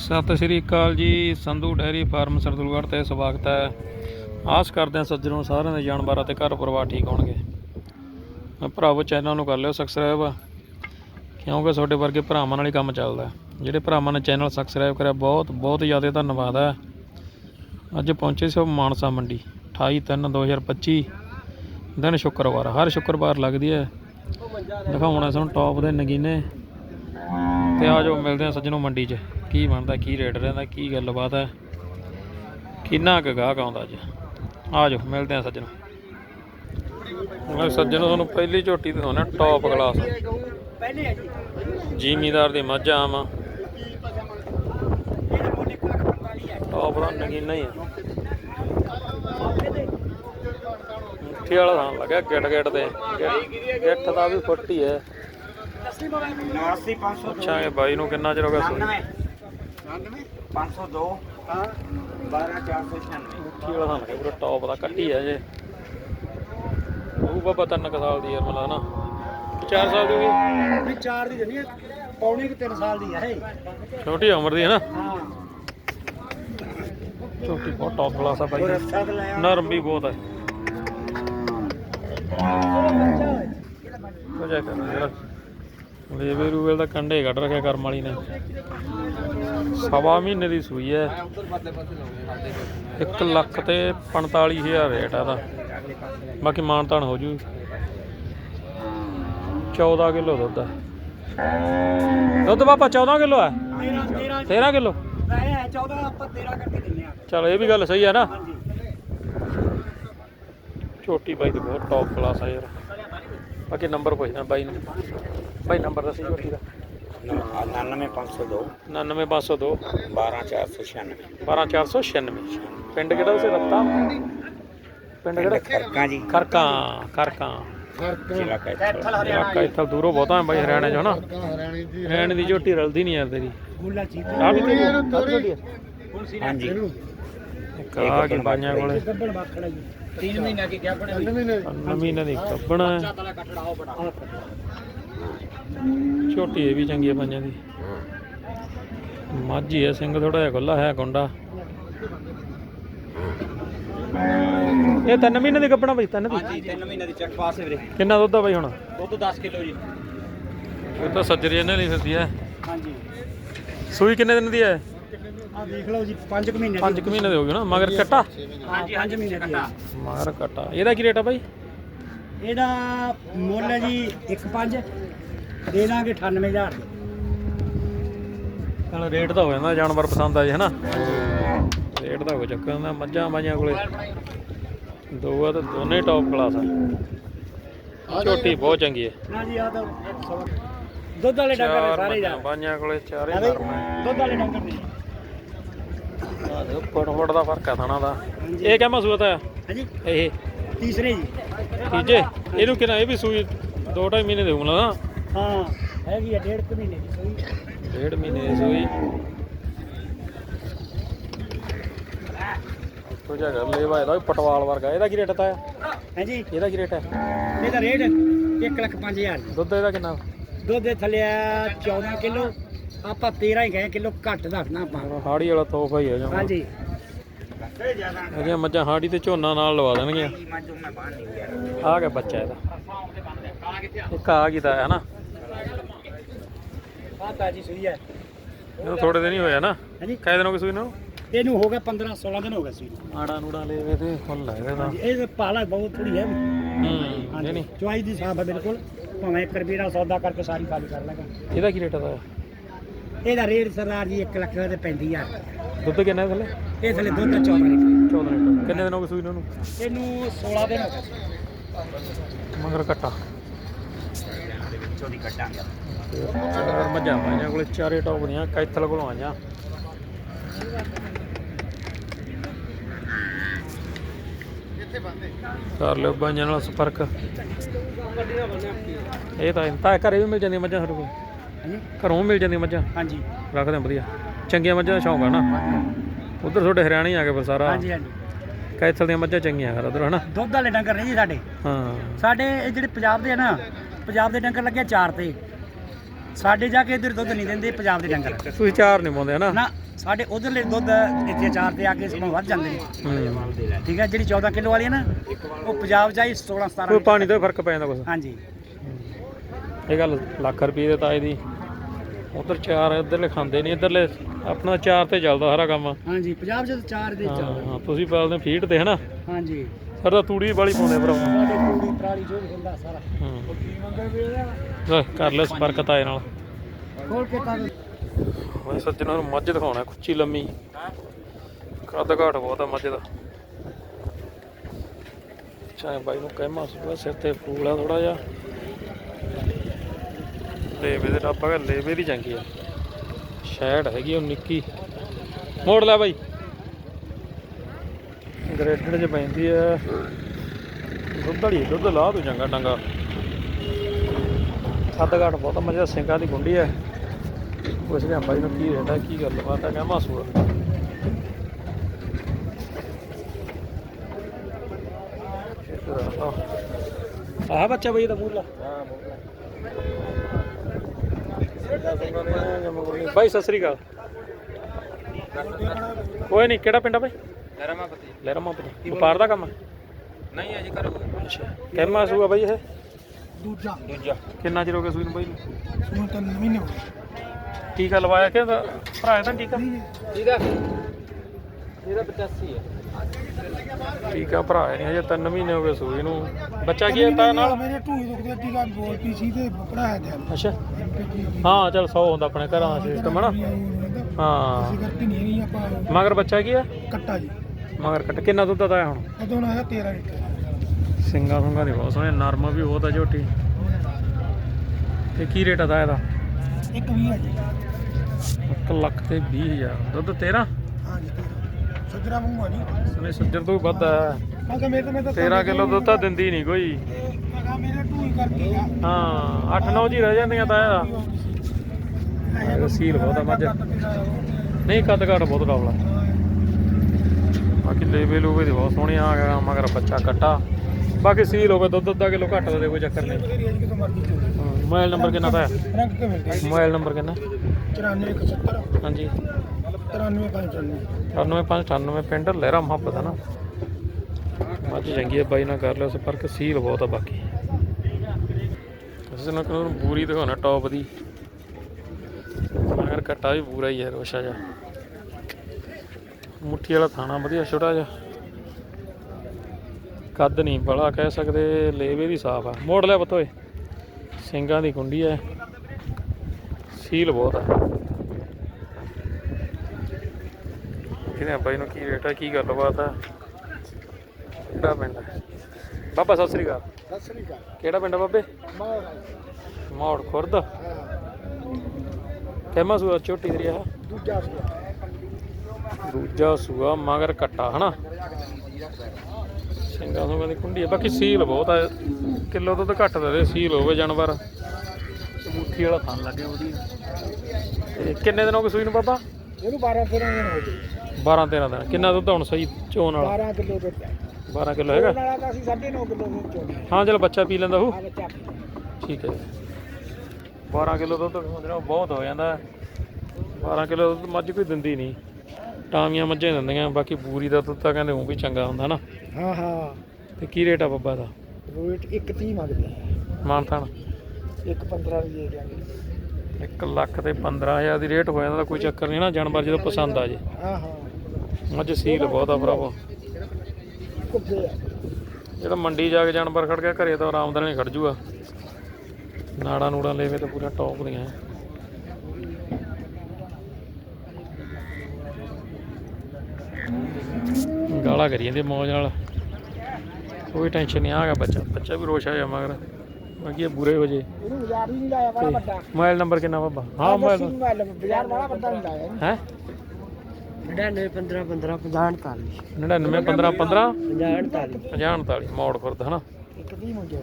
ਸਤਿ ਸ਼੍ਰੀ ਅਕਾਲ ਜੀ, Sandhu dairy farm Sardulgarh ਤੇ ਸਵਾਗਤ ਹੈ। ਆਸ ਕਰਦੇ ਹਾਂ ਸੱਜਣੋਂ ਸਾਰਿਆਂ ਦੇ ਜਾਨਵਰਾਂ ਤੇ ਘਰ ਪਰਿਵਾਰ ਠੀਕ ਹੋਣਗੇ। ਮੈਂ ਭਰਾਵੋ ਚੈਨਲ ਨੂੰ ਕਰ ਲਿਓ ਸਬਸਕ੍ਰਾਈਬ ਕਿਉਂਕਿ ਤੁਹਾਡੇ ਵਰਗੇ ਭਰਾਵਾਂ ਨਾਲ ਹੀ ਕੰਮ ਚੱਲਦਾ ਜਿਹੜੇ ਭਰਾਵਾਂ ਨੇ ਚੈਨਲ ਸਬਸਕ੍ਰਾਈਬ ਕਰਿਆ, ਬਹੁਤ ਬਹੁਤ ਜ਼ਿਆਦਾ ਧੰਨਵਾਦ ਹੈ। ਅੱਜ ਪਹੁੰਚੇ ਸੀ ਮਾਨਸਾ ਮੰਡੀ 28 3 2025 ਦਿਨ ਸ਼ੁੱਕਰਵਾਰ, ਹਰ ਸ਼ੁੱਕਰਵਾਰ ਲੱਗਦੀ ਹੈ। ਦਿਖਾਉਣਾ ਸਾਨੂੰ ਟੌਪ ਦੇ ਨਗੀਨੇ। ਤੇ ਆ ਜਾਓ, ਮਿਲਦੇ ਆ ਸੱਜਣੋਂ ਮੰਡੀ 'ਚ। ਕੀ ਬਣਦਾ, ਕੀ ਰੇਟ ਰਹਿੰਦਾ, ਕੀ ਗੱਲਬਾਤ ਹੈ? ਕਿੰਨਾ ਕੁ ਗਾਹਕ ਆਉਂਦਾ ਅੱਜ? ਆ ਜਾਓ, ਮਿਲਦੇ ਆ ਸੱਜਣੋਂ। ਮੈਂ ਸੱਜਣੋਂ ਤੁਹਾਨੂੰ ਪਹਿਲੀ ਝੋਟੀ ਦਿਖਾਉਣਾ ਟੌਪ ਕਲਾਸ ਜ਼ਿਮੀਦਾਰ ਦੀ ਮੱਝ ਆਮ ਆ। ਇਹਦਾ ਮੁੱਲ 1 ਲੱਖ 45 ਹੈ ਟੌਪ ਦਾ ਨਗੀਨਾ ਹੀ ਆ। ਮੁੱਠੀ ਵਾਲਾ ਥਾਂ ਲੱਗਿਆ ਗਿੱਟ ਗਿੱਟ ਤੇ। ਗਿੱਟ- ਦਾ ਵੀ ਫੁੱਟ ਹੀ। ਹੈ 89 500 ਪੁੱਛਾਂਗੇ ਬਾਈ ਨੂੰ ਕਿੰਨਾ ਚਿਰ ਹੋ ਗਿਆ ਸੂਈ 99 502 ਹਾਂ। 12496 ਮੁੱਠੀ ਵਾਲਾ ਪੂਰਾ ਟੌਪ ਦਾ ਕੱਟੀ ਹੈ ਜੇ ਉਹ ਬਾਬਾ ਤਿੰਨ ਸਾਲ ਦੀ ਯਾਰ ਮਲਾ ਨਾ। 4 ਸਾਲ ਦੀ ਵੀ 4 ਦੀ ਜਣੀ ਪੌਣੇ ਕਿ 3 ਸਾਲ ਦੀ ਹੈ ਇਹ ਛੋਟੀ ਉਮਰ ਦੀ ਹੈ ਨਾ? ਹਾਂ। ਛੋਟੀ ਬਹੁਤ ਟੌਪ ਕਲਾਸ ਆ ਬਾਈ। ਨਰਮ ਵੀ ਬਹੁਤ ਹੈ ਹੋ ਜਾ ਕਰ ਯਾਰ ਲੇਵੇ ਰੂਵੇਲ ਦਾ ਕੰਡੇ ਕੱਢ ਰੱਖਿਆ ਕਰਮ ਵਾਲੀ ਨੇ। ਸਵਾ ਮਹੀਨੇ ਦੀ ਸੂਈ ਹੈ 1 ਲੱਖ ਤੇ 45000 ਰੇਟ ਆ ਦਾ ਬਾਕੀ ਮਾਨ ਤਾਨ ਹੋ ਜੂ। 14 ਕਿਲੋ ਦੁੱਧ ਹੈ ਦੁੱਧ ਬਾਬਾ 14 ਕਿਲੋ ਹੈ 13 13 13 ਕਿਲੋ? ਵੈਸੇ 14 ਆਪਾਂ 13 ਕਰਕੇ ਦਿੰਨੇ ਆ ਚਲ ਇਹ ਵੀ ਗੱਲ ਸਹੀ ਹੈ ਨਾ। ਛੋਟੀ ਬਾਈ ਤੇ ਬਹੁਤ ਟੌਪ ਕਲਾਸ ਆ ਯਾਰ। ਬਾਕੀ ਨੰਬਰ ਪੁੱਛਦਾ ਬਾਈ ਨੂੰ। ਬਾਈ ਨੰਬਰ ਦੱਸੀ ਛੋਟੀ ਦਾ 99 502 99502 12496 12496 ਪਿੰਡ ਕਿਹੜਾ ਉਸੇ ਰੱਤਾ ਪਿੰਡ ਕਿਹੜਾ ਖਰਕਾਂ ਜੀ ਖਰਕਾਂ ਖਰਕਾਂ ਜ਼ਿਲ੍ਹਾ ਕੈਥਲ ਇਲਾਕਾ ਦੂਰੋਂ ਬਹੁਤਾ ਹੈ ਬਾਈ ਹਰਿਆਣੇ ਚੋਂ ਨਾ ਹਰਿਆਣੇ ਦੀ ਝੋਟੀ ਰਲਦੀ ਨਹੀਂ ਯਾਰ ਤੇਰੀ ਗੁੱਲਾ ਚੀਤ ਆ ਵੀ ਤੇਰੀ ਹਾਂਜੀ ਇੱਕ ਕੇ ਬਾਈਆਂ ਕੋਲੇ ਗੱਬੜ ਬਾਖੜਾ ਜੀ 3 ਮਹੀਨਾ ਕੀ ਗਿਆ ਬੜੇ ਨਵੀਂ ਦੀ ਕੱਪਣਾ ਹੈ ਉਹ ਝੋਟੀ ਇਹ ਵੀ ਚੰਗੀ ਹੈ ਪੰਜਾਂ ਦੀ ਮਾਝੀ ਹੈ ਸਿੰਘ ਥੋੜਾ ਜਿਹਾ ਖੁੱਲਾ ਹੈ ਗੁੰਡਾ। ਇਹ ਤਿੰਨ ਮਹੀਨੇ ਦੀ ਕੱਪਣਾ ਬਈ ਤਿੰਨ ਦੀ? ਹਾਂਜੀ 3 ਮਹੀਨੇ ਦੀ ਚੱਕ ਪਾਸ ਹੈ ਵੀਰੇ। ਕਿੰਨਾ ਦੁੱਧ ਆ ਬਈ ਹੁਣ? ਦੁੱਧ 10 ਕਿਲੋ ਜੀ। ਇਹ ਤਾਂ ਸੱਜਰੀ ਇਹਨੇ ਲਈ ਫਿਰਦੀ ਹੈ। ਹਾਂਜੀ। ਸੂਈ ਕਿੰਨੇ ਦਿਨ ਦੀ ਹੈ? ਆ ਦੇਖ ਲਓ ਜੀ 5 ਮਹੀਨੇ ਦੀ। 5 ਮਹੀਨੇ ਦੇ ਹੋ ਗਏ ਨਾ ਮਗਰ ਕੱਟਾ? ਹਾਂਜੀ 5 ਮਹੀਨੇ ਦੀ ਹੈ। ਮਗਰ ਕੱਟਾ। ਇਹਦਾ ਕੀ ਰੇਟ ਆ ਬਾਈ? ਇਹਦਾ ਮੁੱਲ ਹੈ ਜੀ 1.5 ਦੇ ਦਾਂਗੇ 98000 ਦੀ। ਚਲ ਰੇਟ ਤਾਂ ਹੋ ਜਾਂਦਾ ਜਾਨਵਰ ਪਸੰਦ ਆ ਜੇ ਹਨਾ? ਰੇਟ ਦਾ ਹੋ ਚੱਕਰ ਹੁੰਦਾ ਮੱਝਾਂ ਬਾਈਆਂ ਕੋਲੇ। ਦੋ ਆ ਤੇ ਦੋਨੇ ਟੌਪ ਕਲਾਸ ਆ। ਝੋਟੀ ਬਹੁਤ ਚੰਗੀ ਹੈ ਨਾ ਜੀ ਆ ਤਾਂ ਦੁੱਧ ਵਾਲੇ ਡੰਗਰ ਨੇ ਸਾਰੇ ਜਾ ਬਾਈਆਂ ਕੋਲੇ ਚਾਰੇ ਆ ਦੁੱਧ ਵਾਲੇ ਡੰਗਰ ਨੇ। ਆ ਦੇਖੋ ਫੁੱਟ ਫੁੱਟ ਦਾ ਫ਼ਰਕ ਆ ਥਣਾ ਦਾ। ਇਹ ਕਿਆ ਮਸੂਤ ਹੈ ਹਾਂਜੀ। ਇਹ। ਤੀਸਰੇ ਜੀ। ਤੀਜੇ। ਇਹਨੂੰ ਕਿੰਨਾ ਇਹ ਵੀ ਸੂਈ ਦੋ ਢਾਈ ਮਹੀਨੇ ਦੇ ਨਾ। ਹਾਂ। ਹੈਗੀ ਆ ਡੇਢ ਕੁ ਮਹੀਨੇ ਦੀ ਸੂਈ। ਡੇਢ ਮਹੀਨੇ ਦੀ ਸੂਈ। ਤੋ ਜਾ ਕਰ ਲੈਵਾ ਇਹਦਾ ਵੀ ਪਟਵਾਲ ਵਰਗਾ ਇਹਦਾ ਕੀ ਰੇਟ ਤਾਂ ਹਾਂਜੀ। ਇਹਦਾ ਕੀ ਰੇਟ ਹੈ ਇਹਦਾ ਰੇਟ 1 ਲੱਖ 5000 ਜੀ ਦੁੱਧ ਇਹਦਾ ਕਿੰਨਾ? ਦੁੱਧ ਦੇ ਥੱਲੇ ਆ 14 ਕਿਲੋ। ਆਪਾਂ 13 ਹੀ ਗਏ ਕਿਲੋ ਘੱਟ ਦੱਸਣਾ ਆਪਾਂ। ਹਾੜੀ ਵਾਲਾ ਤੋਹਫਾ ਹੀ ਹੈ ਜਮਾ ਹਾਂਜੀ। ਅਜੇ ਮੱਝਾਂ ਹਾੜੀ ਤੇ ਝੋਨਾ ਨਾਲ ਲਵਾ ਦੇਣਗੀਆਂ। ਆ ਗਿਆ। ਬੱਚਾ ਇਹਦਾ? ਇੱਕ ਆ ਤਾਂ ਹੈ ਨਾ ਆ ਤਾਜੀ ਸੂਈ ਹੈ। ਇਹ ਥੋੜੇ ਦਿਨ ਹੀ ਹੋਇਆ ਨਾ। ਹਾਂਜੀ। ਕਾਇ ਦਿਨ ਹੋ ਗਏ ਸੂਈ ਨੂੰ? ਇਹਨੂੰ ਹੋ ਗਿਆ 15 16 ਦਿਨ ਹੋ ਗਏ ਸੂਈ ਨੂੰ। ਆੜਾ ਨੂੜਾ ਲੈਵੇ ਤੇ ਫੁੱਲ ਹੈ ਇਹਦਾ। ਹਾਂਜੀ ਇਹ ਪਾਲਾ ਬਹੁਤ ਥੋੜੀ ਹੈ। ਹੂੰ ਹਾਂਜੀ ਨਹੀਂ। ਚੁਆਈ ਦੀ ਸਾਬ ਹੈ ਬਿਲਕੁਲ। ਭਾਵੇਂ 1 ਰੁਪਏ ਨਾਲ ਸੌਦਾ ਕਰਕੇ ਸਾਰੀ ਖਾਲੀ ਕਰ ਲਾਂਗਾ ਇਹਦਾ ਕੀ ਰੇਟ ਹੈ ਇਹਦਾ? ਰੇਟ ਸਰਦਾਰ ਜੀ 1 ਲੱਖ ਤੇ 35000 ਦੁੱਧ ਕਿੰਨਾ ਹੈ ਥੱਲੇ? ਇਹ ਥੱਲੇ ਦੁੱਧ ਦਾ 14 ਲੀਟਰ 14 ਲੀਟਰ ਕਿੰਨੇ ਦਿਨ ਹੋ ਗਏ ਸੂਈ ਨੂੰ ਇਹਨੂੰ? 16 ਦਿਨ ਹੋ ਗਏ। ਮਗਰ ਕੱਟਾ ਚੋਦੀ ਕੱਟਾਂਗੇ ਚਾਰ ਮੱਝਾਂ ਪਾਈਆਂ ਕੋਲੇ ਚਾਰੇ ਟੌਪ ਦੀਆਂ ਕੈਥਲ ਕੋਲੋਂ ਆਈਆਂ। ਕਰ ਲਿਓ ਬਾਈਆਂ ਨਾਲ ਸੰਪਰਕ। ਇਹ ਤਾਂ ਤਾਂ ਘਰੇ ਵੀ ਮਿਲ ਜਾਂਦੀਆਂ ਮੱਝਾਂ ਸਾਡੇ ਕੋਲ। ਘਰੋਂ ਮਿਲ ਜਾਂਦੀਆਂ ਮੱਝਾਂ। ਹਾਂਜੀ। ਰੱਖਦੇ ਹਾਂ ਵਧੀਆ। ਚੰਗੀਆਂ ਮੱਝਾਂ ਦਾ ਸ਼ੌਂਕ ਆ ਨਾ। ਉਧਰ ਤੁਹਾਡੇ ਹਰਿਆਣੇ ਆ ਗਏ ਫਿਰ ਸਾਰਾ। ਹਾਂਜੀ ਹਾਂਜੀ। ਕੈਥਲ ਦੀਆਂ ਮੱਝਾਂ ਚੰਗੀਆਂ ਫਿਰ ਉਧਰ ਹਨਾ? ਦੁੱਧ ਵਾਲੇ ਡੰਗਰ ਨੇ ਜੀ ਸਾਡੇ। ਹਾਂ। ਸਾਡੇ ਇਹ ਜਿਹੜੇ ਪੰਜਾਬ ਦੇ ਆ ਨਾ ਪੰਜਾਬ ਦੇ ਡੰਗਰ ਲੱਗੇ ਚਾਰ ਤੇ। ਸਾਡੇ ਜਾ ਕੇ ਇਧਰ ਦੁੱਧ ਨਹੀਂ ਦਿੰਦੇ ਪੰਜਾਬ ਦੇ ਡੰਗਰ। ਤੁਸੀਂ ਚਾਰ ਨਹੀਂ ਪਾਉਂਦੇ ਹਨਾ ਨਾ? ਸਾਡੇ ਉਧਰਲੇ ਦੁੱਧ ਇੱਥੇ ਚਾਰ ਤੇ ਆ ਕੇ ਸਮਾਂ ਵੱਧ ਜਾਂਦੇ ਨੇ। ਠੀਕ ਹੈ ਜਿਹੜੀ 14 ਕਿਲੋ ਵਾਲੀ ਹੈ ਨਾ ਉਹ ਪੰਜਾਬ ਚਾਹੀ 16 17 ਕੋਈ ਪਾਣੀ ਦਾ ਫ਼ਰਕ ਪੈ ਜਾਂਦਾ ਕੁਛ। ਹਾਂਜੀ। ਇਹ ਗੱਲ ਲੱਖ ਰੁਪਏ ਦੇ ਤਾਏ ਦੀ। ਉਧਰ ਚਾਰ ਇੱਧਰਲੇ ਖਾਂਦੇ ਨਹੀਂ ਇੱਧਰਲੇ ਆਪਣਾ ਚਾਰ ਤੇ ਚੱਲਦਾ ਸਾਰਾ ਕੰਮ। ਹਾਂਜੀ ਪੰਜਾਬ ਤਾਂ ਚਾਰ ਦੇ ਚੱਲਦੇ ਹਾਂ ਤੁਸੀਂ ਪਾਲਦੇ ਫੀਡ ਤੇ ਹਨਾ ਹਾਂਜੀ। ਫਿਰ ਤਾਂ ਤੂੜੀ ਵਾਲੀ ਪਾਉਂਦੇ ਭਰਾ ਪੂਰੀ ਪ੍ਰਾਲੀ ਜੋ ਵੀ ਹੁੰਦਾ ਸਾਰਾ। ਹਾਂ। ਕਰ ਲੈ ਸੰਪਰਕ ਤਾਏ ਨਾਲ। ਖੋਲ ਕੇ ਤਾਂ ਮੈਂ ਸੱਜਣਾ ਨੂੰ ਮੱਝ ਦਿਖਾਉਣਾ ਕੁੱਚੀ ਲੰਮੀ। ਕੱਦ ਘਾਟ ਬਹੁਤ ਆ ਮੱਝ ਦਾ। ਚਾਹੇ ਬਾਈ ਨੂੰ ਕਹਿਮਾ ਸੁਬਾ ਸਿਰ ਤੇ ਫੂਲ ਆ ਥੋੜਾ ਜਿਹਾ। ਲੇਵੇ ਦੇ ਡੱਬਾ ਹੈ ਲੇਵੇ ਦੀ ਚੰਗੀ ਆ। ਸ਼ੈਡ ਹੈਗੀ ਉਹ ਨਿੱਕੀ। ਮੋੜ ਲੈ ਬਾਈ। ਗ੍ਰੇਡਡ ਚ ਪੈਂਦੀ ਆ। ਦੁੱਧ ਵਾਲੀ ਦੁੱਧ ਲਾ ਤੂੰ ਚੰਗਾ ਡੰਗਾ। ਘਾਟ ਬਹੁਤ ਦਾ ਸਿੰਘਾਂ ਦੀ ਗੁੰਡੀ ਹੈ ਪੁੱਛ ਲਿਆ ਬਾਈ ਨੂੰ ਕੀ ਰੇਟ ਕੀ ਗੱਲ ਬਾਤ ਹੈ ਕਹਿੰਦਾ ਸੂਆ। ਆਹ ਬੱਚਾ ਬਈ ਦਾ ਮੂਲਾ। ਬਾਈ ਸਤਿ ਸ੍ਰੀ ਅਕਾਲ। ਕੋਈ ਨਹੀਂ ਕਿਹੜਾ ਪਿੰਡ ਆ ਬਾਈ? ਲਰਮਾਪਤੀ ਲਹਿਰਾਮਾਪੁਰ ਵਪਾਰ ਦਾ ਕੰਮ ਨਹੀਂ ਅਜੇ ਕਰੋ ਅੱਛਾ। ਕਹਿਮਾ ਸੂਆ ਬਾਈ ਇਹ? ਦੂਜਾ। ਦੂਜਾ। ਕਿੰਨਾ ਚਿਰ ਹੋ ਗਿਆ ਸੂਈ ਨੂੰ ਬਾਈ ਨੂੰ? ਹੁਣ ਤਾਂ ਮਹੀਨੇ ਹੋ ਗਏ। ਟੀਕਾ ਲਵਾਇਆ ਕਿ ਇਹਦਾ ਭਰਾ ਇਹਦਾ ਟੀਕਾ ਠੀਕ ਆ? ਇਹਦਾ 85 ਹੈ। ਟੀਕਾ ਭਰਾ ਨਹੀਂ ਹਜੇ 3 ਮਹੀਨੇ ਹੋ ਗਏ ਸੂਈ ਨੂੰ। ਬੱਚਾ ਕੀ ਹੈ ਤਾਂ ਨਾਲ? ਮੇਰੇ ਢੂਈ ਦੁਖਦੇ ਅੱਧੀ ਗੱਲ ਬੋਲਤੀ ਸੀ ਤੇ ਪੜਾਇਆ ਗਿਆ ਅੱਛਾ। ਹਾਂ ਚਲ 100 ਹੁੰਦਾ ਆਪਣੇ ਘਰਾਂ ਦਾ ਸਿਸਟਮ ਹੈ ਨਾ ਹਾਂ। ਕਰਕੇ ਨਹੀਂ ਨਹੀਂ ਆਪਾਂ। ਮਗਰ ਬੱਚਾ ਕੀ ਹੈ ਕੱਟਾ ਜੀ। ਮਗਰ ਕੱਟ ਕਿੰਨਾ ਦੁੱਧ ਦਾ ਹੁਣ? ਉਦੋਂ ਆਇਆ 13 ਲੀਟਰ। ਸਿੰਗਾ ਸੁੰਗਾ ਦੀ ਬਹੁਤ ਸੋਹਣੇ ਨਰਮ ਵੀ ਬਹੁਤ ਆ ਝੋਟੀ। ਤੇ ਕੀ ਰੇਟ ਆਦਾ ਇਹਦਾ? ਇੱਕ ਵੀ ਹੈ ਜੀ। 1 ਲੱਖ ਤੇ 20000 ਦੁੱਧ 13 ਹਾਂ ਜੀ ਸੱਜਰਾ ਮੂੰਹ ਆ ਜੀ। ਸਨੇ ਸੱਜਰ ਤੋਂ ਵੀ ਵੱਧ ਆ। ਮੈਂ ਕਿਹਾ ਮੇਰੇ ਤੋਂ ਮੈਂ ਤਾਂ 13 ਕਿਲੋ ਦੁੱਧ ਤਾਂ ਦਿੰਦੀ ਨਹੀਂ ਕੋਈ। ਕਿਹਾ ਮੇਰੇ ਢੂਈ ਕਰਕੇ ਆ। ਹਾਂ 8-9 ਜੀ ਰਹਿ ਜਾਂਦੀਆਂ ਤਾਂ ਇਹਦਾ। ਸੀਲ ਬਹੁਤ ਆ ਮੱਝ। ਨਹੀਂ ਕੱਦ ਘਾਟ ਬਹੁਤ ਡਾਵਲਾ ਬਾਕੀ ਲੇਵੇ ਲੂਵੇ ਦੀ ਬਹੁਤ ਸੋਹਣੇ ਆ ਗਿਆ ਮਗਰ ਬੱਚਾ ਕੱਟਾ। ਬਾਕੀ ਸੀਲ ਹੋਵੇ ਦੁੱਧ ਅੱਧਾ ਕਿਲੋ ਘੱਟ ਦੇ ਕੋਈ ਚੱਕਰ ਨਹੀਂ। ਮੋਬਾਈਲ ਨੰਬਰ ਕਿੰਨਾ ਦਾ ਹੈ? ਰੰਗ ਕੇ ਮਿਲਦੇ ਮੋਬਾਈਲ ਨੰਬਰ ਕਿੰਨਾ? 9471 ਹਾਂਜੀ। 93594 98598 ਪਿੰਡ ਲਹਿਰਾ ਮੁਹੱਬਤ ਹੈ ਨਾ। ਮੱਝ ਚੰਗੀ ਹੈ ਬਾਈ ਨਾਲ ਕਰ ਲਿਓ ਸੰਪਰਕ ਸੀਲ ਬਹੁਤ ਆ ਬਾਕੀ। ਅਸੀਂ ਨਾ ਨੂੰ ਬੂਰੀ ਦਿਖਾਉਣਾ ਟੌਪ ਦੀ। ਮਗਰ ਕੱਟਾ ਵੀ ਪੂਰਾ ਹੀ ਹੈ ਰੋਸ਼ਾ ਜਿਹਾ। ਮੁੱਠੀ ਵਾਲਾ ਥਾਣਾ ਵਧੀਆ ਛੋਟਾ ਜਿਹਾ। ਕੱਦ ਨਹੀਂ ਬੜਾ ਕਹਿ ਸਕਦੇ ਲੇਵੇ ਵੀ ਸਾਫ਼ ਆ। ਮੋੜ ਲਿਆ ਬਤੋਏ ਸਿੰਘਾਂ ਦੀ ਕੁੰਡੀ ਹੈ ਸੀਲ ਬਹੁਤ ਆ। ਕਿਹਨੇ ਬਾਈ ਨੂੰ ਕੀ ਰੇਟ ਕੀ ਗੱਲਬਾਤ ਹੈ ਕਿਹੜਾ ਪਿੰਡ ਹੈ ਬਾਬਾ ਸਤਿ ਸ੍ਰੀ ਅਕਾਲ। ਸਤਿ ਸ੍ਰੀ ਅਕਾਲ। ਕਿਹੜਾ ਪਿੰਡ ਆ ਬਾਬੇ? ਮੌੜ ਖੁਰਦ। ਕਹਿਮਾ ਸੂਆ ਛੋਟੀ ਤੇਰੀ ਆ? ਦੂਜਾ ਦੂਜਾ ਸੂਆ ਮਗਰ ਕੱਟਾ ਹਨਾ? ਸਿੰਘਾਂ ਸੁੰਗਾਂ ਦੀ ਕੁੰਡੀ ਹੈ ਬਾਕੀ ਸੀਲ ਬਹੁਤ ਆ। ਕਿਲੋ ਤੋਂ ਤਾਂ ਘੱਟ ਦੇ ਸੀਲ ਹੋਵੇ ਜਾਨਵਰ। ਮੁੱਠੀ ਵਾਲਾ ਥਣ ਲੱਗਿਆ ਉਹਦੀ। ਕਿੰਨੇ ਦਿਨ ਹੋ ਗਏ ਸੂਈ ਨੂੰ ਬਾਬਾ? ਇਹਨੂੰ 12 13 ਦਿਨ ਹੋ ਗਏ। 12 13 ਦਿਨ। ਕਿੰਨਾ ਦੁੱਧ ਹੁਣ ਸਹੀ ਚੋਣ ਵਾਲਾ? 12 ਕਿਲੋ ਦੁੱਧ ਹੈ 12 ਕਿਲੋ ਹੈਗਾ? ਵਾਲਾ ਤਾਂ ਅਸੀਂ 9.5 ਕਿਲੋ ਚੋਣਾ। ਹਾਂ ਚਲ ਬੱਚਾ ਪੀ ਲੈਂਦਾ ਉਹ ਠੀਕ ਹੈ। 12 ਕਿਲੋ ਦੁੱਧ ਬਹੁਤ ਹੋ ਜਾਂਦਾ। 12 ਕਿਲੋ ਦੁੱਧ ਮੱਝ ਕੋਈ ਦਿੰਦੀ ਨਹੀਂ। ਟਾਮੀਆਂ ਮੱਝਾਂ ਦਿੰਦੀਆਂ ਬਾਕੀ ਬੂਰੀ ਦਾ ਦੁੱਧ ਤਾਂ ਕਹਿੰਦੇ ਉਹ ਵੀ ਚੰਗਾ ਹੁੰਦਾ ਨਾ। ਹਾਂ ਹਾਂ। ਤੇ ਕੀ ਰੇਟ ਆ ਬੱਬਾ ਦਾ? ਰੇਟ 1 30 ਮੰਗਦੇ ਮਾਨਥਾਨ? 1 15 ਵੀ ਦੇ ਦਿਆਂਗੇ 1 ਲੱਖ ਤੇ 15000 ਦੀ ਰੇਟ ਹੋ ਜਾਂਦਾ ਤਾਂ ਕੋਈ ਚੱਕਰ ਨਹੀਂ ਨਾ ਜਾਨਵਰ ਜਦੋਂ ਪਸੰਦ ਆ ਜੇ। ਹਾਂ ਹਾਂ। ਮੱਝ ਸੀਲ ਬਹੁਤ ਆ ਭਰਾਵਾ। ਜਿਹੜਾ ਮੰਡੀ ਜਾ ਕੇ ਜਾਨਵਰ ਖੜ ਗਿਆ ਘਰੇ ਤਾਂ ਆਰਾਮਦਾਰ ਨਹੀਂ ਖੜ ਜੂਗਾ। ਨਾੜਾ ਨੂੜਾ ਲੈਵੇ ਤਾਂ ਪੂਰਾ ਟੌਪ ਦੀਆਂ। ਹੈ। ਗਾਲਾਂ ਕਰੀ ਜਾਂਦੇ ਮੌਜ ਨਾਲ। ਕੋਈ ਟੈਨਸ਼ਨ ਨਹੀਂ ਆਗਾ ਬੱਚਾ। ਬੱਚਾ ਵੀ ਰੋਸ਼ਾ ਜਾ ਮਗਰ। ਬਾਕੀ ਇਹ ਬੁਰੇ ਹੋ ਜੇ। ਮੋਬਾਈਲ ਨੰਬਰ ਕਿੰਨਾ ਬਾਬਾ? ਹਾਂ ਮੋਬਾਈਲ ਬਾਜ਼ਾਰ ਬੜਾ ਵੱਡਾ ਨਹੀਂ ਲਾਇਆ ਹੈ? 99 15 15 50 48 99 15 15 50 48 50 49 ਮੋੜ ਖੁਰਦ ਹਨਾ? ਇੱਕ ਵੀ ਮੁੰਡੇ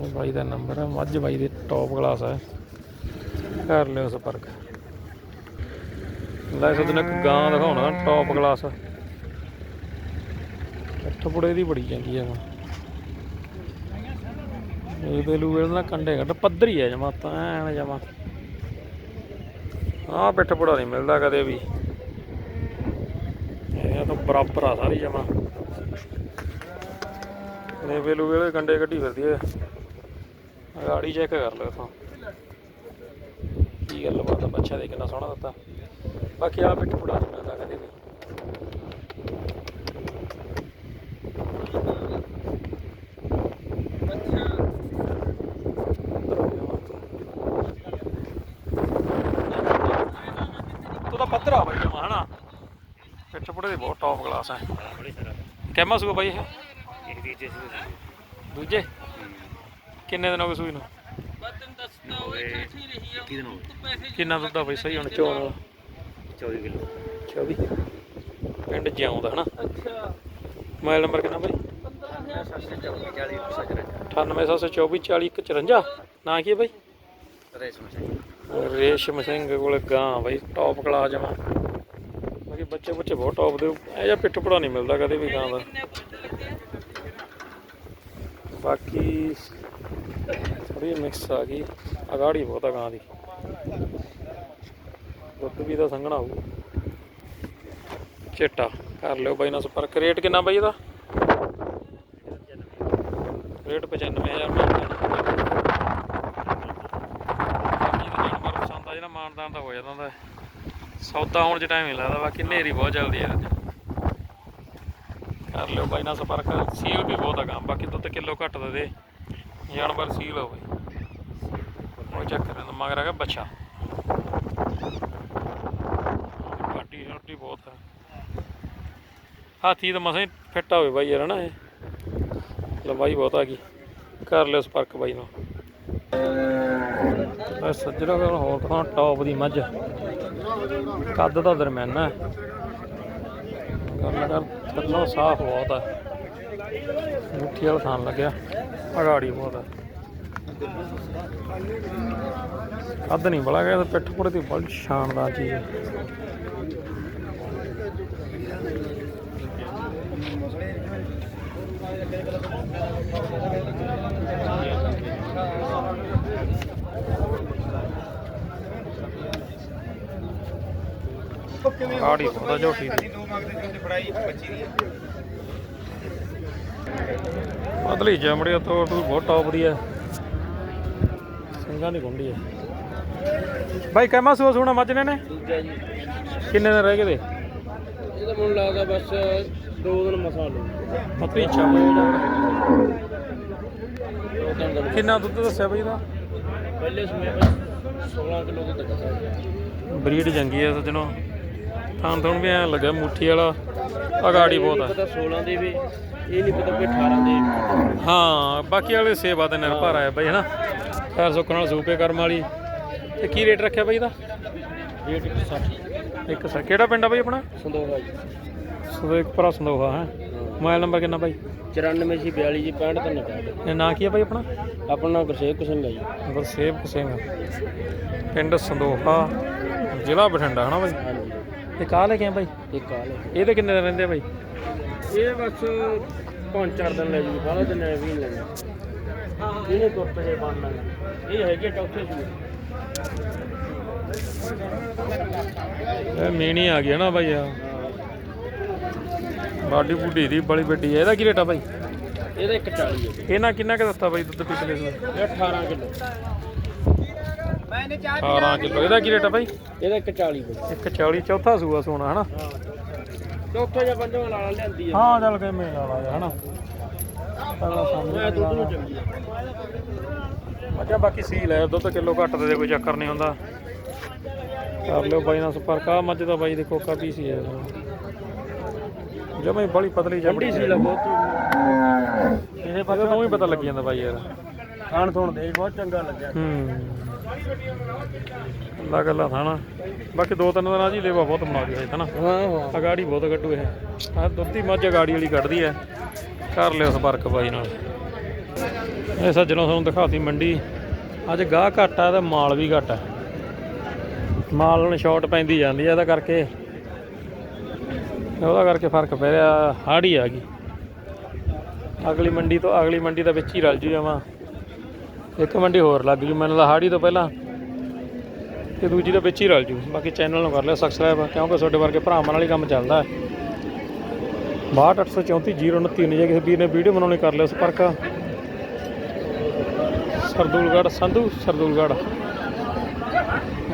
ਉਹ ਬਾਈ ਦਾ ਨੰਬਰ ਹੈ ਮੱਝ ਬਾਈ ਦੇ ਟੌਪ ਕਲਾਸ ਹੈ ਕਰ ਲਿਓ ਸੰਪਰਕ। ਲੈ ਸੋਚ ਗਾਂ ਦਿਖਾਉਣਾ ਟੌਪ ਕਲਾਸ ਅੱਠ ਪੁੜੇ ਦੀ ਬੜੀ ਜਾਂਦੀ ਹੈ ਇਹ ਬੇਲੂ ਵੇਲ ਨਾ ਕੰਡੇ ਘੱਟ ਪੱਧਰੀ ਹੈ ਜਮਾ, ਤਾਂ ਐਨ ਜਮਾ। ਹਾਂ ਪਿੱਠ ਪੁੜਾ ਨਹੀਂ ਮਿਲਦਾ ਕਦੇ ਵੀ। ਇਹ ਤਾਂ ਬਰਾਬਰ ਆ ਸਾਰੀ ਜਮਾ। ਨੇ ਵੇਲੂ ਵੇਲੇ ਕੰਡੇ ਕੱਢੀ ਫਿਰਦੀ ਐ ਗਾੜੀ ਚੈੱਕ ਕਰ ਲਓ ਇਥੋਂ। ਕੀ ਗੱਲ ਬਾਤ ਆ ਬੱਚਾ ਦੇ ਕਿੰਨਾ ਸੋਹਣਾ ਦਿੱਤਾ। ਬਾਕੀ ਆ ਪਿੱਠ ਪੁੜਾ ਨਹੀਂ ਮਿਲਦਾ ਕਦੇ ਵੀ ਤੂੰ ਤਾਂ ਪੱਧਰ ਆ ਬਾਈ ਜਮਾ ਹਨਾ? ਪਿੱਠ ਪੁੜੇ ਦੀ ਬਹੁਤ ਟੌਪ ਕਲਾਸ ਹੈ ਕਹਿਮਾ ਸੂਆ ਬਾਈ ਇਹ? ਦੂਜੇ? ਕਿੰਨੇ ਦਿਨ ਹੋ ਗਏ ਸੂਈ ਨੂੰ? ਕਿੰਨਾ ਦੁੱਧ ਆ ਬਾਈ? ਸਹੀ ਹੁਣ ਚੋਣ ਵਾਲਾ 24 ਕਿਲੋ। 24 ਪਿੰਡ ਜਿਉਂਦਾ ਹਨਾ? ਅੱਛਾ। ਮੋਬਾਈਲ ਨੰਬਰ ਕਿੰਨਾ ਬਾਈ? 987244054 ਨਾਂ ਕੀ ਹੈ ਬਾਈ? ਰੇਸ਼ਮ ਸਿੰਘ। ਕੋਲ ਗਾਂ ਬਾਈ ਟੌਪ ਕਲਾਸ ਜਮਾ। ਬਾਕੀ ਬੱਚੇ ਬੱਚੇ ਬਹੁਤ ਟੌਪ ਦੇ। ਇਹ ਜਿਹਾ ਪਿੱਠ ਪੜਾ ਨਹੀਂ ਮਿਲਦਾ ਕਦੇ ਵੀ ਗਾਂ ਦਾ। ਬਾਕੀ ਥੋੜੀ ਮਿਕਸ ਆ ਗਈ। ਅਗਾੜੀ ਬਹੁਤ ਆ ਗਾਂ ਦੀ। ਦੁੱਧ ਵੀ ਦਾ ਸੰਘਣਾ ਹੋਊ। ਚਿੱਟਾ ਕਰ ਲਿਓ ਬਾਈ ਨਾਲ ਸੰਪਰਕ। ਰੇਟ ਕਿੰਨਾ ਬਾਈ ਇਹਦਾ? ਰੇਟ 95000 ਮਿਲਦਾ ਜਾਨਵਰ ਪਸੰਦ ਆ ਜਿਹੜਾ ਮਾਨਦਾਨ ਤਾਂ ਹੋ ਜਾਂਦਾ ਹੁੰਦਾ। ਸੌਦਾ ਹੋਣ ਚ ਟਾਈਮ ਨਹੀਂ ਲੱਗਦਾ, ਬਾਕੀ ਹਨੇਰੀ ਬਹੁਤ ਜਲਦੀ ਹੈ ਕਰ ਲਿਓ ਬਾਈ ਨਾਲ ਸੰਪਰਕ। ਸੀਲ ਵੀ ਬਹੁਤ ਆ ਕੰਮ, ਬਾਕੀ ਦੁੱਧ ਕਿਲੋ ਘੱਟ ਦੇ ਦੇ। ਜਾਨਵਰ ਸੀਲ ਹੋਵੇ ਉਹ ਚੱਕਰ ਨਹੀਂ ਮਗਰ ਹੈਗਾ ਬੱਚਾ। ਪਾਟੀ ਬਹੁਤ ਹੈ ਹਾਥੀ ਤਾਂ ਮਸਾਂ ਹੀ ਫਿੱਟ ਹੋਵੇ ਬਾਈ ਯਾਰ ਨਾ ਇਹ? ਲੰਬਾਈ ਬਹੁਤ ਆ ਗਈ। ਕਰ ਲਿਓ ਸੰਪਰਕ ਬਾਈ ਨਾਲ। ਇਹ ਸੱਜਣਾ ਕੋਲ ਹੋਰ ਤਾਂ ਟੌਪ ਦੀ ਮੱਝ। ਕੱਦ ਤਾਂ ਦਰਮਿਆਨਾ ਹੈ। ਗੱਲ ਕਰ, ਥੱਲੋਂ ਸਾਫ਼ ਬਹੁਤ ਹੈ ਮੁੱਠੀ ਵਾਲਾ ਥਾਂ ਲੱਗਿਆ। ਅਗਾੜੀ ਬਹੁਤ ਹੈ ਕੱਦ ਨਹੀਂ ਬੜਾ ਗਿਆ ਪਿੱਠ ਪੁੜੇ ਦੀ ਬੜੀ ਸ਼ਾਨਦਾਰ ਚੀਜ਼ ਹੈ ਗਾੜੀ ਬਹੁਤ ਝੋਟੀ ਦੀ ਪਤਲੀ ਚਮੜੀ ਤੋਂ ਤੂੰ ਬਹੁਤ ਟੌਪ ਦੀ ਹੈ ਸਿੰਘਾਂ ਦੀ ਗੁੰਡੀ ਹੈ ਬਾਈ ਕਹਿਮਾ ਸੂਆ ਸੂਣਾ ਮੱਝ ਨੇ ਨੇ? ਦੂਜਾ ਜੀ ਕਿੰਨੇ ਦਿਨ ਰਹਿ ਗਏ ਦੇ ਮੈਨੂੰ ਲੱਗਦਾ ਬਸ ਦੋ ਦਿਨ ਮਸਾ ਲਓ ਪਤਲੀ ਚਮੜੀ ਦੋ ਦਿਨ ਕਿੰਨਾ ਦੁੱਧ ਦੱਸਿਆ ਬਈ ਦਾ ਪਹਿਲੇ ਸਮੇਂ ਵਿੱਚ 16 ਕਿਲੋ ਦੁੱਧ ਦੱਸਿਆ ਬਰੀਡ ਚੰਗੀ ਹੈ ਸੱਜਣੋ। ਥਾਂ ਥਣ ਵੀ ਐ ਲੱਗਾ ਮੁੱਠੀ ਵਾਲਾ। ਅਗਾੜੀ ਬਹੁਤ ਪਤਾ 16 ਦੇ ਵੀ ਇਹ ਨਹੀਂ ਪਤਾ ਕਿ 18 ਦੇ। ਹਾਂ ਬਾਕੀ ਵਾਲੇ ਸੇਵਾ ਤੇ ਨਿਰਭਰ ਆਇਆ ਬਈ ਹਨਾ? ਖੈਰ ਸੁੱਖ ਨਾਲ ਸੂਪੇ ਕਰਮ ਵਾਲੀ। ਤੇ ਕੀ ਰੇਟ ਰੱਖਿਆ ਬਈ ਦਾ ਰੇਟ 60 ਇੱਕ ਸਰ ਕਿਹੜਾ ਪਿੰਡ ਆ ਬਈ ਆਪਣਾ? ਸੰਦੋਹਾ ਜੀ। ਸੁਦੇਕਪੁਰਾ ਸੰਦੋਹਾ ਹੈ? ਮੋਬਾਈਲ ਨੰਬਰ ਕਿੰਨਾ ਬਾਈ? 94 ਸੀ 42 ਜੀ 65 ਤਿੰਨ ਇਹ ਨਾਂ ਕੀ ਹੈ ਬਾਈ ਆਪਣਾ? ਆਪਣਾ ਗੁਰਸੇਵ ਸਿੰਘ ਹੈ ਜੀ। ਗੁਰਸੇਵਕ ਸਿੰਘ। ਪਿੰਡ ਸੰਦੋਹਾ ਜ਼ਿਲ੍ਹਾ ਬਠਿੰਡਾ ਹਨਾ ਬਾਈ? ਇਹ ਕਾਹ ਲੈ ਕੇ ਆ ਬਾਈ? ਇੱਕ ਕਾਲ ਹੈ ਇਹਦੇ ਕਿੰਨੇ ਦਿਨ ਰਹਿੰਦੇ ਆ ਬਾਈ? ਇਹ ਬਸ ਪੰਜ ਚਾਰ ਦਿਨ ਲੈ ਜੂਗੀ ਬਾਹਲਾ ਦਿਨ ਵੀ ਨਹੀਂ ਲੈਣਾ ਇਹਨੇ ਕੁੱਤੇ ਦੇ ਬਣਨਾ। ਇਹ ਹੈਗੇ ਚੌਥੇ ਸੂਏ ਇਹ ਮੀਣੀ ਆ ਗਈ ਨਾ ਬਾਈ ਆ ਬਾਡੀ ਬੁੱਢੀ ਦੀ ਬੜੀ ਵੱਡੀ ਹੈ। ਇਹਦਾ ਕੀ ਰੇਟ ਆ ਬਾਈ? ਇਹਦਾ ਇੱਕ 40 ਹੈ। ਜੀ। ਇਹਨਾਂ ਕਿੰਨਾ ਕੁ ਦਿੱਤਾ ਬਾਈ ਦੁੱਧ ਪਿਛਲੇ ਇਹ 18 ਕਿਲੋ। 18 ਕਿਲੋ। ਇਹਦਾ ਕੀ ਰੇਟ ਆ ਬਾਈ? ਇਹਦਾ ਇੱਕ 40 ਕਿਲੋ ਇੱਕ 40 ਚੌਥਾ ਸੂਆ ਸੋਨਾ ਹਨਾ? ਚੌਥੇ ਜਾਂ ਪੰਜਵਾਂ ਲਾਲਾ ਲਿਆਂਦੀ ਹੈ ਹਾਂ ਚੱਲ ਕੇ ਮੇਲਾ ਲਾ ਜਾ ਹਨਾ? ਅਗਲਾ ਮੈਂ ਦੁੱਧ ਨੂੰ ਚੰਗੀ ਹੈ ਮੱਝਾਂ ਬਾਕੀ ਸੀਲ ਹੈ ਦੁੱਧ ਕਿਲੋ ਘੱਟ ਦੇ ਦੇ ਕੋਈ ਚੱਕਰ ਨਹੀਂ ਹੁੰਦਾ। ਕਰ ਲਿਓ ਬਾਈ ਨਾਲ ਸੰਪਰਕ। ਆ ਮੱਝ ਦਾ ਬਾਈ ਦੇ ਕੋਕਾ ਪੀ ਸੀ ਹੈ ਜਮੇ ਬੜੀ ਪਤਲੀ ਜੰਡੀ ਸੀ ਬਹੁਤ। ਇਹਦੇ ਪਾਸੇ ਤੋਂ ਹੀ ਪਤਾ ਲੱਗ ਜਾਂਦਾ ਬਾਈ ਯਾਰ। ਖਾਣ ਥੋਣ ਦੇ ਬਹੁਤ ਚੰਗਾ ਲੱਗਿਆ। ਹੂੰ। ਅੱਲਾ ਗੱਲਾਂ ਥਾਣਾ। ਬਾਕੀ ਦੋ ਤਿੰਨ ਦਿਨਾਂ ਜੀ ਲੇਵਾ ਬਹੁਤ ਬਣਾ ਹੈ ਨਾ। ਹਾਂ ਹਾਂ। ਅਗਾੜੀ ਬਹੁਤ ਕੱਢੂ ਇਹ। ਆ ਦੁੱਧ ਮੱਝ ਅਗਾੜੀ ਵਾਲੀ ਕੱਢਦੀ ਐ ਕਰ ਲਿਓ ਸੰਪਰਕ ਬਾਈ ਨਾਲ। ਇਹ ਸੱਜਣੋਂ ਤੁਹਾਨੂੰ ਦਿਖਾਤੀ ਮੰਡੀ। ਅੱਜ ਗਾਹ ਘੱਟ ਆ ਤੇ ਮਾਲ ਵੀ ਘੱਟ ਆ। ਮਾਲ ਹੁਣ ਸ਼ਾਰਟ ਪੈਂਦੀ ਜਾਂਦੀ ਆ, ਇਹਦਾ ਕਰਕੇ ਉਹਦਾ ਕਰਕੇ ਫ਼ਰਕ ਪੈ ਰਿਹਾ, ਹਾੜੀ ਆ ਗਈ। ਅਗਲੀ ਮੰਡੀ ਤੋਂ, ਅਗਲੀ ਮੰਡੀ ਦਾ ਵਿੱਚ ਹੀ ਰਲ ਜੂ ਜਾਵਾਂ ਇੱਕ ਮੰਡੀ ਹੋਰ ਲੱਗ ਜੂ, ਮੈਨੂੰ ਤਾਂ ਹਾੜੀ ਤੋਂ ਪਹਿਲਾਂ ਤੇ ਦੂਜੀ ਦੇ ਵਿੱਚ ਹੀ ਰਲ ਜੂ। ਬਾਕੀ ਚੈਨਲ ਨੂੰ ਕਰ ਲਿਓ ਸਬਸਕ੍ਰਾਈਬ ਕਿਉਂਕਿ ਤੁਹਾਡੇ ਵਰਗੇ ਭਰਾਵਾਂ ਨਾਲ ਹੀ ਕੰਮ ਚੱਲਦਾ ਹੈ। 628340929 ਜੇ ਕਿਸੇ ਵੀਰ ਨੇ ਵੀਡੀਓ ਬਣਾਉਣੀ, ਕਰ ਲਿਓ ਸੰਪਰਕ। ਸਰਦੂਲਗੜ੍ਹ ਸੰਧੂ, ਸਰਦੂਲਗੜ੍ਹ।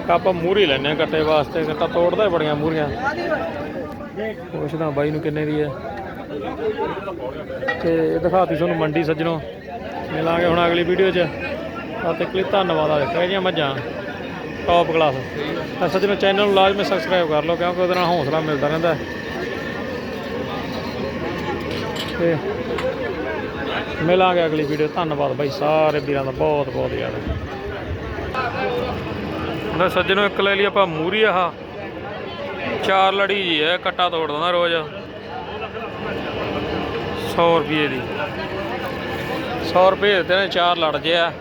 ਕੱਪ ਆਪਾਂ ਮੂਰੀ ਲੈਣੇ ਕੱਟੇ ਵਾਸਤੇ ਕੱਟਾ ਤੋੜਦਾ ਬੜੀਆਂ ਮੂਰੀਆਂ ਪੁੱਛਦਾ ਬਾਈ ਨੂੰ ਕਿੰਨੇ ਦੀ ਹੈ। ਤੇ ਦਿਖਾਤੀ ਤੁਹਾਨੂੰ ਮੰਡੀ ਸੱਜਣੋ। ਮਿਲਾਂਗੇ ਹੁਣ ਅਗਲੀ ਵੀਡੀਓ 'ਚ। ਤਾਂ ਤੱਕ ਧੰਨਵਾਦ ਆ ਦੇਖਿਆ ਜੀਆਂ ਮੱਝਾਂ। ਟੌਪ ਕਲਾਸ ਤਾਂ ਸੱਜਣੋ ਚੈਨਲ ਨੂੰ ਲਾਜ਼ਮੀ ਸਬਸਕ੍ਰਾਈਬ ਕਰ ਲਓ, ਕਿਉਂਕਿ ਉਹਦੇ ਨਾਲ ਹੌਸਲਾ ਮਿਲਦਾ ਰਹਿੰਦਾ ਹੈ। ਤੇ ਮਿਲਾਂਗੇ ਅਗਲੀ ਵੀਡੀਓ। ਧੰਨਵਾਦ ਬਾਈ, ਸਾਰੇ ਵੀਰਾਂ ਦਾ ਬਹੁਤ ਬਹੁਤ ਜ਼ਿਆਦਾ ਉਹਦਾ ਸੱਜਣੋ, ਇੱਕ ਲੈ ਲਈ ਆਪਾਂ ਮੂਰੀ ਆਹ। ਚਾਰ ਲੜੀ ਜੀ ਹੈ, ਕੱਟਾ ਤੋੜ ਦਿੰਦਾ ਰੋਜ਼। 100 ਰੁਪਏ ਦੀ। 100 ਰੁਪਏ ਦਿੱਤੇ ਨੇ, ਚਾਰ ਲੜ ਜੇ ਆ।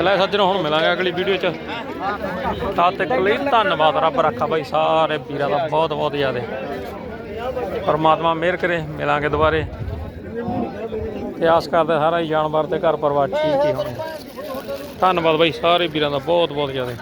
ਲੈ ਸੱਜਣੋ, ਹੁਣ ਮਿਲਾਂਗੇ ਅਗਲੀ ਵੀਡੀਓ ਚ। ਤਦ ਤੱਕ ਲਈ ਧੰਨਵਾਦ ਰੱਬ ਰੱਖਾ ਬਾਈ, ਸਾਰੇ ਵੀਰਾਂ ਦਾ ਬਹੁਤ ਬਹੁਤ ਜ਼ਿਆਦਾ। ਪਰਮਾਤਮਾ ਮਿਹਰ ਕਰੇ, ਮਿਲਾਂਗੇ ਦੁਬਾਰੇ। ਤੇ ਆਸ ਕਰਦੇ ਸਾਰਾ ਹੀ ਜਾਨਵਰ ਤੇ ਘਰ ਪਰਿਵਾਰ ਠੀਕ ਹੀ ਹੋਣੇ। ਧੰਨਵਾਦ ਬਾਈ ਸਾਰੇ ਵੀਰਾਂ ਦਾ ਬਹੁਤ ਬਹੁਤ ਜ਼ਿਆਦਾ।